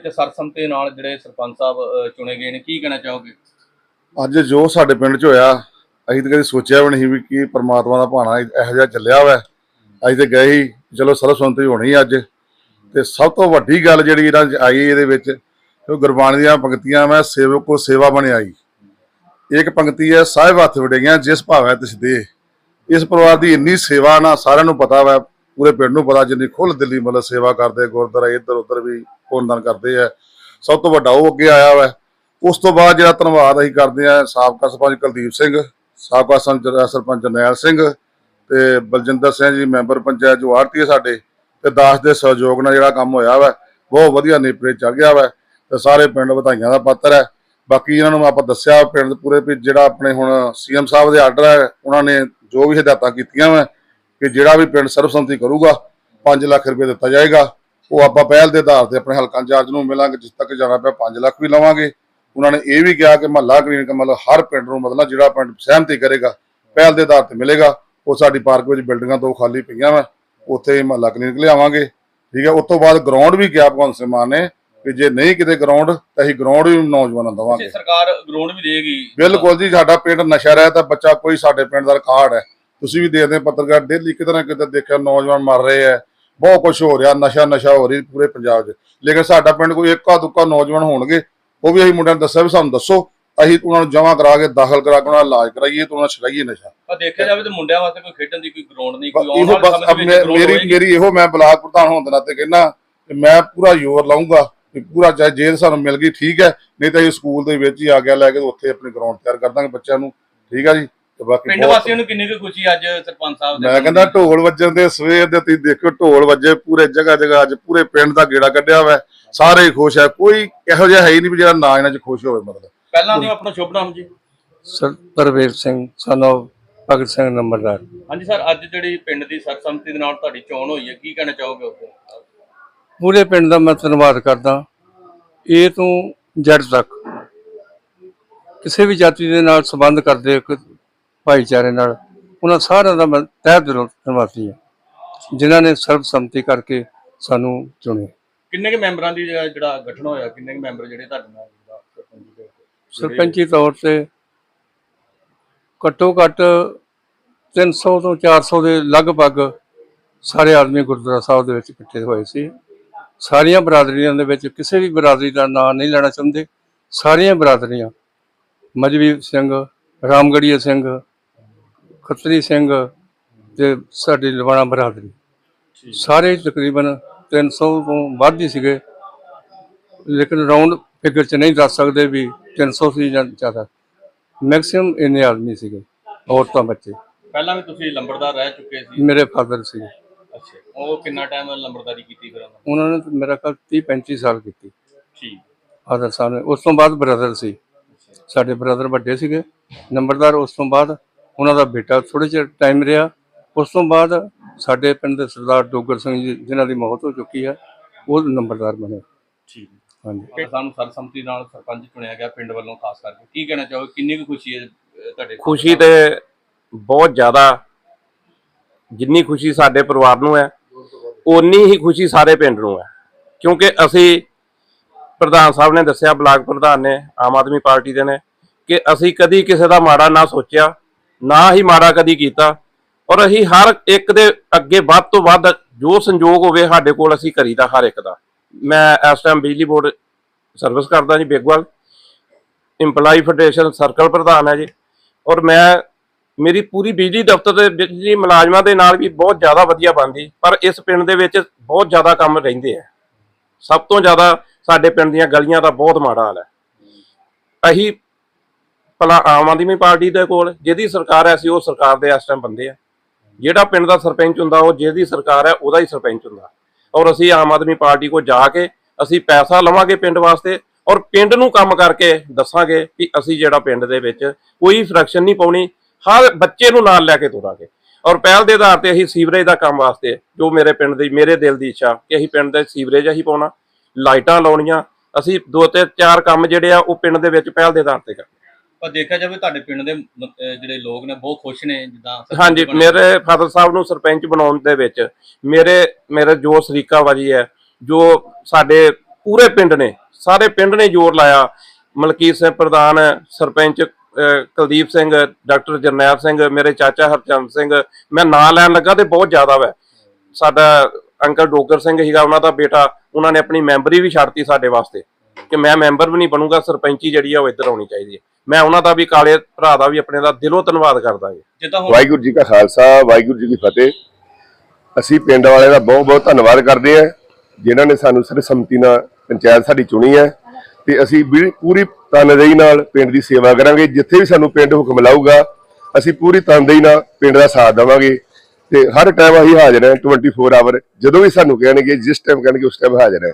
ਵਿੱਚ ਸਰਸੰਮਤੀ ਨਾਲ ਜਿਹੜੇ ਸਰਪੰਚ ਸਾਹਿਬ ਚੁਣੇ ਗਏ ਨੇ, ਕੀ ਕਹਿਣਾ ਚਾਹੋਗੇ? ਅੱਜ ਜੋ ਸਾਡੇ ਪਿੰਡ 'ਚ ਹੋਇਆ, ਅਸੀਂ ਤਾਂ ਕਦੇ ਸੋਚਿਆ ਵੀ ਨਹੀਂ ਵੀ ਕਿ ਪ੍ਰਮਾਤਮਾ ਦਾ ਭਾਣਾ ਇਹੋ ਜਿਹਾ ਚੱਲਿਆ ਹੋਇਆ ਅਸੀਂ ਤੇ ਗਏ ਹੀ ਚਲੋ ਸਰਬਸੰਮਤੀ ਹੋਣੀ ਅੱਜ। ਤੇ ਸਭ ਤੋਂ ਵੱਡੀ ਗੱਲ ਜਿਹੜੀ ਇਹਨਾਂ ਆਈ ਇਹਦੇ ਵਿੱਚ, ਉਹ ਗੁਰਬਾਣੀ ਦੀਆਂ ਪੰਕਤੀਆਂ ਮੈਂ ਸੇਵਕ ਕੋ ਸੇਵਾ ਬਣਾਈ ਇੱਕ ਪੰਕਤੀ ਹੈ, ਸਾਹਿਬ ਹੱਥ ਵਡਈਆਂ ਜਿਸ ਭਾਵੈ ਤਿਸ ਦੇ ਇਸ ਪਰਿਵਾਰ ਦੀ ਇੰਨੀ ਸੇਵਾ ਨਾ ਸਾਰਿਆਂ ਨੂੰ ਪਤਾ ਵਾ ਪੂਰੇ ਪਿੰਡ ਨੂੰ ਪਤਾ ਜਿੰਨੀ ਖੁੱਲ ਦਿੱਲੀ ਮਤਲਬ ਸੇਵਾ ਕਰਦੇ, ਗੁਰਦੁਆਰਾ ਇੱਧਰ ਉੱਧਰ ਵੀ ਪੁੰਨਦਾਨ ਕਰਦੇ ਆ। ਸਭ ਤੋਂ ਵੱਡਾ ਉਹ ਅੱਗੇ ਆਇਆ ਵਾ। ਉਸ ਤੋਂ ਬਾਅਦ ਜਿਹੜਾ ਧੰਨਵਾਦ ਅਸੀਂ ਕਰਦੇ ਆ ਸਾਬਕਾ ਸਰਪੰਚ ਕੁਲਦੀਪ ਸਿੰਘ, ਸਾਬਕਾ ਸੰਚ- ਸਰਪੰਚ ਜਰਨੈਲ ਸਿੰਘ ਤੇ ਬਲਜਿੰਦਰ ਸਿੰਘ ਜੀ, ਮੈਂਬਰ ਪੰਚਾਇਤ ਜੋ ਆਰਤੀ ਹੈ ਸਾਡੇ, ਤੇ ਦਾਸ ਦੇ ਸਹਿਯੋਗ ਨਾਲ ਜਿਹੜਾ ਕੰਮ ਹੋਇਆ ਵਾ, ਬਹੁਤ ਵਧੀਆ ਨੇਪਰੇ ਚੜ ਗਿਆ ਵਾ ਤੇ ਸਾਰੇ ਪਿੰਡ ਵਧਾਈਆਂ ਦਾ ਪਾਤਰ ਹੈ। ਬਾਕੀ ਇਹਨਾਂ ਨੂੰ ਆਪਾਂ ਦੱਸਿਆ ਪਿੰਡ ਪੂਰੇ ਵੀ ਜਿਹੜਾ ਆਪਣੇ ਹੁਣ ਸੀਐਮ ਸਾਹਿਬ ਦੇ ਆਰਡਰ ਹੈ, ਉਹਨਾਂ ਨੇ ਜੋ ਵੀ ਹਦਾਇਤਾਂ ਕੀਤੀਆਂ ਵਾ ਕਿ ਜਿਹੜਾ ਵੀ ਪਿੰਡ ਸਰਬਸੰਮਤੀ ਕਰੂਗਾ 5 ਲੱਖ ਰੁਪਏ ਦਿੱਤਾ ਜਾਏਗਾ ਉਹ ਆਪਾਂ ਪਹਿਲ ਦੇ ਆਧਾਰ ਤੇ ਆਪਣੇ ਹਲਕਾ ਇੰਚਾਰਜ ਨੂੰ ਮਿਲਾਂਗੇ ਜਿਸ ਤੱਕ ਜਾਣਾ ਪਿਆ 5 ਲੱਖ ਵੀ ਲਵਾਂਗੇ। ਉਹਨਾਂ ਨੇ ਇਹ ਵੀ ਕਿਹਾ ਕਿ ਮਹੱਲਾ ਕਲੀਨਿਕ ਮਤਲਬ ਹਰ ਪਿੰਡ ਨੂੰ ਮਤਲਬ ਜਿਹੜਾ ਪਿੰਡ ਸਹਿਮਤੀ ਕਰੇਗਾ ਪਹਿਲ ਦੇ ਆਧਾਰ ਤੇ ਮਿਲੇਗਾ। ਉਹ ਸਾਡੀ ਪਾਰਕ ਵਿੱਚ ਬਿਲਡਿੰਗਾਂ ਦੋ ਖਾਲੀ ਪਈਆਂ ਵਾ ਉੱਥੇ ਮਹੱਲਾ ਕਲੀਨਿਕ ਲਿਆਵਾਂਗੇ। ਠੀਕ ਹੈ ਉਸ ਤੋਂ ਬਾਅਦ ਗਰਾਊਂਡ ਵੀ ਕਿਹਾ ਭਗਵੰਤ ਸਿੰਘ ਮਾਨ ਨੇ ਕਿ ਜੇ ਨਹੀਂ ਕਿਤੇ ਗਰਾਊਂਡ ਤਾਂ ਅਸੀਂ ਗਰਾਊਂਡ ਵੀ ਨੌਜਵਾਨਾਂ ਦੇਵਾਂਗੇ। ਸਰਕਾਰ ਗਰਾਊਂਡ ਵੀ ਦੇਗੀ ਬਿਲਕੁਲ ਜੀ ਸਾਡਾ ਪਿੰਡ ਨਸ਼ਾ ਰਹਿ ਤਾਂ ਬੱਚਾ ਕੋਈ ਸਾਡੇ ਪਿੰਡ ਦਾ ਰਿਕਾਰਡ ਹੈ। ਤੁਸੀਂ ਵੀ ਦੇਖਦੇ ਹੋ ਪੱਤਰਕਾਰ ਡੇਲੀ ਕਿਤੇ ਨਾ ਕਿਤੇ ਦੇਖਿਆ ਨੌਜਵਾਨ ਮਰ ਰਹੇ ਹੈ ਬਹੁਤ ਕੁਝ ਹੋ ਰਿਹਾ ਨਸ਼ਾ ਨਸ਼ਾ ਹੋ ਰਹੀ ਪੂਰੇ ਪੰਜਾਬ 'ਚ। ਲੇਕਿਨ ਸਾਡਾ ਪਿੰਡ ਕੋਈ ਇੱਕਾ ਦੁੱਕਾ ਨੌਜਵਾਨ ਹੋਣਗੇ ਉਹ ਵੀ ਅਸੀਂ ਮੁੰਡਿਆਂ ਨੂੰ ਦੱਸਿਆ ਵੀ ਸਾਨੂੰ ਦੱਸੋ ਅਸੀਂ ਉਹਨਾਂ ਨੂੰ ਜਮ੍ਹਾਂ ਕਰਾ ਕੇ ਦਾਖਲ ਕਰਾ ਕੇ ਉਹਨਾਂ ਦਾ ਇਲਾਜ ਕਰਾਈਏ ਤੇ ਉਹਨਾਂ ਛਡਾਈਏ ਨਸ਼ਾ। ਪਰ ਦੇਖਿਆ ਜਾਵੇ ਤਾਂ ਮੁੰਡਿਆਂ ਵਾਸਤੇ ਕੋਈ ਖੇਡਣ ਦੀ ਕੋਈ ਗਰਾਊਂਡ ਨਹੀਂ ਕੋਈ ਆਉਣ ਵਾਲੇ ਮੇਰੀ। ਮੇਰੀ ਇਹੋ ਮੈਂ ਬਲਾਕ ਪ੍ਰਧਾਨ ਹੋਣ ਦੇ ਨਾਤੇ ਕਹਿੰਦਾ ਕਿ ਮੈਂ ਪੂਰਾ ਜ਼ੋਰ ਲਾਉਂਗਾ ਕਿ ਪੂਰਾ ਚਾਹੇ ਜੇ ਸਾਨੂੰ ਮਿਲ ਗਈ ਠੀਕ ਹੈ ਨਹੀਂ ਤਾਂ ਇਹ ਸਕੂਲ ਦੇ ਵਿੱਚ ਹੀ ਆ ਗਿਆ ਲੈ ਕੇ ਉੱਥੇ ਆਪਣੀ ਗਰਾਊਂਡ ਤਿਆਰ ਕਰ ਦਾਂਗੇ ਬੱਚਿਆਂ ਨੂੰ। ਠੀਕ ਆ ਜੀ? ਤੇ ਬਾਕੀ ਪਿੰਡ ਬਹੁਤ- ਵਾਸੀਆਂ ਨੂੰ ਕਿੰਨੀ ਕੁ ਖੁਸ਼ੀ ਅੱਜ ਸਰਪੰਚ ਸਾਹਿਬ ਦੇ ਮੈਂ ਕਹਿੰਦਾ ਢੋਲ ਵੱਜਣ ਦੇ ਸਵੇਰ ਦੇ ਤੁਸੀਂ ਦੇਖੋ ਢੋਲ ਵੱਜੇ ਪੂਰੇ ਜਗ੍ਹਾ ਜਗ੍ਹਾ ਅੱਜ ਪੂਰੇ ਪਿੰਡ ਦਾ ਗੇੜਾ ਕੱਢਿਆ ਹੋਇਆ ਹੈ। ਸਾਰੇ ਹੀ ਖੁਸ਼ ਹੈ। ਕੋਈ ਇਹੋ ਜਿਹਾ ਹੈ ਹੀ ਨਹੀਂ ਵੀ ਜਿਹੜਾ ਨਾ ਇਹਨਾਂ 'ਚ ਖੁਸ਼ ਹੋਵੇ ਮਤਲਬ। ਪਹਿਲਾਂ ਦੀ ਆਪਣਾ ਸ਼ੁਭ ਨਾਮ ਜੀ। Sir Parvair Singh son of Bhagat Singh ਨੰਬਰਦਾਰ। ਹਾਂਜੀ ਸਰ ਅੱਜ ਜਿਹੜੀ ਪਿੰਡ ਦੀ ਸਰਸੰਮਤੀ ਦੇ ਨਾਲ ਤੁਹਾਡੀ ਚੋਣ ਹੋਈ ਹੈ ਕੀ ਕਹਿਣਾ ਚਾਹੋਗੇ ਉਸ ਤੇ ਪੂਰੇ ਪਿੰਡ ਦਾ ਮੈਂ ਧੰਨਵਾਦ ਕਰਦਾ। ਇਹ ਤੋਂ ਜੜ ਤੱਕ ਕਿਸੇ ਵੀ ਜਾਤੀ ਦੇ ਨਾਲ ਸੰਬੰਧ ਕਰਦੇ ਇੱਕ ਭਾਈਚਾਰੇ ਨਾਲ ਉਹਨਾਂ ਸਾਰਿਆਂ ਦਾ ਮੈਂ ਤਹਿ ਦਿਲੋਂ ਧੰਨਵਾਦੀ ਹਾਂ ਜਿਨ੍ਹਾਂ ਨੇ ਸਰਬਸੰਮਤੀ ਕਰਕੇ ਸਾਨੂੰ ਚੁਣਿਆ। ਕਿੰਨੇ ਕੁ ਮੈਂਬਰਾਂ ਦੀ ਜਿਹੜਾ ਜਿਹੜਾ ਗਠਨ ਹੋਇਆ? ਕਿੰਨੇ ਕੁ ਮੈਂਬਰ ਜਿਹੜੇ ਤੁਹਾਡੇ ਨਾਲ ਸਰਪੰਚੀ ਤੌਰ ਤੇ ਘੱਟੋ ਘੱਟ 300 ਤੋਂ 400 ਦੇ ਲਗਭਗ ਸਾਰੇ ਆਦਮੀ ਗੁਰਦੁਆਰਾ ਸਾਹਿਬ ਦੇ ਵਿੱਚ ਇਕੱਠੇ ਹੋਏ ਸੀ। ਸਾਰੀਆਂ ਬਰਾਦਰੀਆਂ ਦੇ ਵਿੱਚ ਕਿਸੇ ਵੀ ਬਰਾਦਰੀ ਦਾ ਨਾਂ ਨਹੀਂ ਲੈਣਾ ਚਾਹੁੰਦੇ। ਸਾਰੀਆਂ ਬਰਾਦਰੀਆਂ ਮਜਬੀ ਸਿੰਘ ਰਾਮਗੜੀਆ ਸਿੰਘ ਖੱਤਰੀ ਸਿੰਘ ਤੇ ਸਾਡੀ ਲਵਾਣਾ ਬਰਾਦਰੀ। ਸਾਰੇ ਤਕਰੀਬਨ 300 ਤੋਂ ਵੱਧ ਹੀ ਸੀਗੇ। ਲੇਕਿਨ ਰਾਉਂਡ ਫਿਗਰ ਚ ਨਹੀਂ ਦੱਸ ਸਕਦੇ ਵੀ 300 ਸੀ ਜਾਂ ਜ਼ਿਆਦਾ। ਮੈਕਸਿਮਮ ਇੰਨੇ ਆਦਮੀ ਸੀਗੇ ਔਰਤਾਂ ਬੱਚੇ। ਪਹਿਲਾਂ ਵੀ ਤੁਸੀਂ ਲੰਬੜਦਾਰ ਰਹਿ ਚੁੱਕੇ ਸੀ? ਮੇਰੇ ਫਾਦਰ ਸੀ। ਅੱਛਾ ਉਹ ਕਿੰਨਾ ਟਾਈਮ ਲੰਬੜਦਾਰੀ ਕੀਤੀ ਫਿਰ ਉਹਨਾਂ ਨੇ? ਮੇਰਾ ਕੱਲ 30 35 ਸਾਲ ਕੀਤੀ। ਠੀਕ। ਫਾਦਰ ਸਾਹਿਬ ਨੇ। ਉਸ ਤੋਂ ਬਾਅਦ ਬ੍ਰਦਰ ਸੀ। ਸਾਡੇ ਬ੍ਰਦਰ ਵੱਡੇ ਸੀਗੇ। ਨੰਬਰਦਾਰ ਉਸ ਤੋਂ ਬਾਅਦ ਉਹਨਾਂ ਦਾ ਬੇਟਾ ਥੋੜੇ ਚਿਰ ਟਾਈਮ ਰਿਹਾ। ਉਸ ਤੋਂ ਬਾਅਦ ਸਾਡੇ ਪਿੰਡ ਦੇ ਸਰਦਾਰ ਡੋਗਰ ਸਿੰਘ ਜੀ ਜਿਨ੍ਹਾਂ ਦੀ ਮੌਤ ਹੋ ਚੁੱਕੀ ਹੈ ਉਹ ਨੰਬਰਦਾਰ ਬਣੇ। ਠੀਕ। ਹਾਂਜੀ। ਕਿ ਸਾਨੂੰ ਸਰਸੰਮਤੀ ਨਾਲ ਸਰਪੰਚ ਚੁਣਿਆ ਗਿਆ ਪਿੰਡ ਵੱਲੋਂ ਖਾਸ ਕਰਕੇ ਕੀ ਕਹਿਣਾ ਚਾਹੋਗੇ? ਕਿੰਨੀ ਕੁ ਖੁਸ਼ੀ ਹੈ ਅਹ, ਤੁਹਾਡੇ ਖੁਸ਼ੀ ਤੇ ਬਹੁਤ ਜ਼ਿਆਦਾ ਜਿੰਨੀ ਖੁਸ਼ੀ ਸਾਡੇ ਪਰਿਵਾਰ ਨੂੰ ਹੈ ਓਨੀ ਹੀ ਖੁਸ਼ੀ ਸਾਰੇ ਪਿੰਡ ਨੂੰ ਹੈ। ਕਿਉਂਕਿ ਅਸੀਂ ਪ੍ਰਧਾਨ ਸਾਹਿਬ ਨੇ ਦੱਸਿਆ ਬਲਾਕ ਪ੍ਰਧਾਨ ਨੇ ਆਮ ਆਦਮੀ ਪਾਰਟੀ ਦੇ ਨੇ ਕਿ ਅਸੀਂ ਕਦੀ ਕਿਸੇ ਦਾ ਮਾੜਾ ਨਾ ਸੋਚਿਆ। ਨਾ ਹੀ ਮਾੜਾ ਕਦੀ ਕੀਤਾ। ਔਰ ਅਸੀਂ ਹਰ ਇੱਕ ਦੇ ਅੱਗੇ ਵੱਧ ਤੋਂ ਵੱਧ ਜੋ ਸੰਯੋਗ ਹੋਵੇ ਸਾਡੇ ਕੋਲ ਅਸੀਂ ਕਰੀਦਾ ਹਰ ਇੱਕ ਦਾ। ਮੈਂ ਇਸ ਟਾਈਮ ਬਿਜਲੀ ਬੋਰਡ ਸਰਵਿਸ ਕਰਦਾ ਜੀ ਬੇਗਵਾਲ। ਇੰਪਲਾਈ ਫੈਡਰੇਸ਼ਨ ਸਰਕਲ ਪ੍ਰਧਾਨ ਹੈ ਜੀ। ਔਰ ਮੈਂ ਮੇਰੀ ਪੂਰੀ ਬਿਜਲੀ ਦਫ਼ਤਰ ਦੇ ਬਿਜਲੀ ਮੁਲਾਜ਼ਮਾਂ ਦੇ ਨਾਲ ਵੀ ਬਹੁਤ ਜ਼ਿਆਦਾ ਵਧੀਆ ਬਣਦੀ। ਪਰ ਇਸ ਪਿੰਡ ਦੇ ਵਿੱਚ ਬਹੁਤ ਜ਼ਿਆਦਾ ਕੰਮ ਰਹਿੰਦੇ ਆ। ਸਭ ਤੋਂ ਜ਼ਿਆਦਾ ਸਾਡੇ ਪਿੰਡ ਦੀਆਂ ਗਲੀਆਂ ਦਾ ਬਹੁਤ ਮਾੜਾ ਹਾਲ ਹੈ। ਅਸੀਂ ਭਲਾ ਆਮ ਆਦਮੀ ਪਾਰਟੀ ਦੇ ਕੋਲ, ਜਿਹਦੀ ਸਰਕਾਰ ਹੈ ਅਸੀਂ ਉਹ ਸਰਕਾਰ ਦੇ ਇਸ ਟਾਈਮ ਬੰਦੇ ਆ। ਜਿਹੜਾ ਪਿੰਡ ਦਾ ਸਰਪੰਚ ਹੁੰਦਾ, ਉਹ ਜਿਹਦੀ ਸਰਕਾਰ ਹੈ ਉਹਦਾ ਹੀ ਸਰਪੰਚ ਹੁੰਦਾ। ਔਰ ਅਸੀਂ ਆਮ ਆਦਮੀ ਪਾਰਟੀ ਕੋਲ ਜਾ ਕੇ, ਅਸੀਂ ਪੈਸਾ ਲਵਾਂਗੇ ਪਿੰਡ ਵਾਸਤੇ, ਔਰ ਪਿੰਡ ਨੂੰ ਕੰਮ ਕਰਕੇ ਦੱਸਾਂਗੇ ਕਿ ਅਸੀਂ ਜਿਹੜਾ ਪਿੰਡ ਦੇ ਵਿੱਚ ਕੋਈ ਫਰੈਕਸ਼ਨ ਨਹੀਂ ਪਾਉਣੀ, ਹਰ ਬੱਚੇ ਨੂੰ ਨਾਲ ਲੈ ਕੇ ਤੁਰਾਂਗੇ। ਔਰ ਪਹਿਲ ਦੇ ਆਧਾਰ ਤੇ ਅਸੀਂ ਸੀਵਰੇਜ ਦਾ ਕੰਮ ਵਾਸਤੇ, ਜੋ ਮੇਰੇ ਪਿੰਡ ਦੀ, ਮੇਰੇ ਦਿਲ ਦੀ ਇੱਛਾ ਕਿ ਅਸੀਂ ਪਿੰਡ ਦੇ ਸੀਵਰੇਜ ਅਸੀਂ ਪਾਉਣਾ, ਲਾਈਟਾਂ ਲਾਉਣੀਆਂ, ਅਸੀਂ ਦੋ ਤੇ ਚਾਰ ਕੰਮ ਜਿਹੜੇ ਆ, ਉਹ ਪਿੰਡ ਦੇ ਵਿੱਚ ਪਹਿਲ ਦੇ ਆਧਾਰ ਤੇ ਕਰਨੇ ਪਰ ਦੇਖਿਆ ਜਾਵੇ ਤੁਹਾਡੇ ਪਿੰਡ ਦੇ ਮ- ਅਹ, ਜਿਹੜੇ ਲੋਕ ਨੇ ਬਹੁਤ ਖੁਸ਼ ਨੇ ਜਿੱਦਾਂ ਸਰਪੰਚ ਹਾਂਜੀ ਬਣੇ। ਮੇਰੇ ਫਾਦਰ ਸਾਹਿਬ ਨੂੰ ਸਰਪੰਚ ਬਣਾਉਣ ਦੇ ਵਿੱਚ ਮੇਰੇ ਮੇਰੇ ਜੋ ਸਰੀਕਾ ਵਾਜੀ ਹੈ ਜੋ ਸਾਡੇ ਪੂਰੇ ਪਿੰਡ ਨੇ ਸਾਰੇ ਪਿੰਡ ਨੇ ਜ਼ੋਰ ਲਾਇਆ। ਮਲਕੀਤ ਸਿੰਘ ਪ੍ਰਧਾਨ ਸਰਪੰਚ ਅਹ, ਕੁਲਦੀਪ ਸਿੰਘ ਡਾਕਟਰ ਜਰਨੈਲ ਸਿੰਘ ਮੇਰੇ ਚਾਚਾ ਹਰਚੰਦ ਸਿੰਘ ਮੈਂ ਨਾਂ ਲੈਣ ਲੱਗਾ ਤੇ ਬਹੁਤ ਜ਼ਿਆਦਾ ਵੈ। ਸਾਡਾ ਅੰਕਲ ਡੋਗਰ ਸਿੰਘ ਸੀਗਾ ਉਹਨਾਂ ਦਾ ਬੇਟਾ ਉਹਨਾਂ ਨੇ ਆਪਣੀ ਮੈਂਬਰੀ ਵੀ ਛੱਡਤੀ ਸਾਡੇ ਵਾਸਤੇ। ਕਿ ਮੈਂ ਮੈਂਬਰ ਵੀ ਨਹੀਂ ਬਣੂੰਗਾ ਸਰਪੰਚੀ ਜਿਹੜੀ ਆ ਉਹ ਇੱਧਰ ਆਉਣੀ ਚਾਹੀਦੀ ਹੈ। ਮੈਂ ਉਹਨਾਂ ਦਾ ਵੀ ਕਾਲੇ ਭਰਾ ਦਾ ਵੀ ਆਪਣੇ ਦਾ ਦਿਲੋਂ ਧੰਨਵਾਦ ਕਰਦਾ ਜੀ। ਜਿੱਦਾਂ ਹੁਣ ਵਾਹਿਗੁਰੂ ਜੀ ਕਾ ਖਾਲਸਾ ਵਾਹਿਗੁਰੂ ਜੀ ਕੀ ਫਤਿਹ। ਅਸੀਂ ਪਿੰਡ ਵਾਲਿਆਂ ਦਾ ਬਹੁਤ ਬਹੁਤ ਧੰਨਵਾਦ ਕਰਦੇ ਹਾਂ ਜਿਨ੍ਹਾਂ ਨੇ ਸਾਨੂੰ ਸਰਬਸੰਮਤੀ ਨਾਲ ਪੰਚਾਇਤ ਸਾਡੀ ਚੁਣੀ ਹੈ। ਤੇ ਅਸੀਂ ਪੂਰੀ ਤਨਦੇਹੀ ਨਾਲ ਪਿੰਡ ਦੀ ਸੇਵਾ ਕਰਾਂਗੇ ਜਿੱਥੇ ਵੀ ਸਾਨੂੰ ਪਿੰਡ ਹੁਕਮ ਲਾਊਗਾ ਅਸੀਂ ਪੂਰੀ ਤਨਦੇਹੀ ਨਾਲ ਪਿੰਡ ਦਾ ਸਾਥ ਦੇਵਾਂਗੇ। ਤੇ ਹਰ ਟਾਈਮ ਅਸੀਂ ਹਾਜ਼ਰ ਹਾਂ 24 ਆਵਰ ਜਦੋਂ ਵੀ ਸਾਨੂੰ ਕਹਿਣਗੇ ਜਿਸ ਟਾਈਮ ਕਹਿਣਗੇ ਉਸ ਟਾਈਮ ਹਾਜ਼ਰ ਹੈ।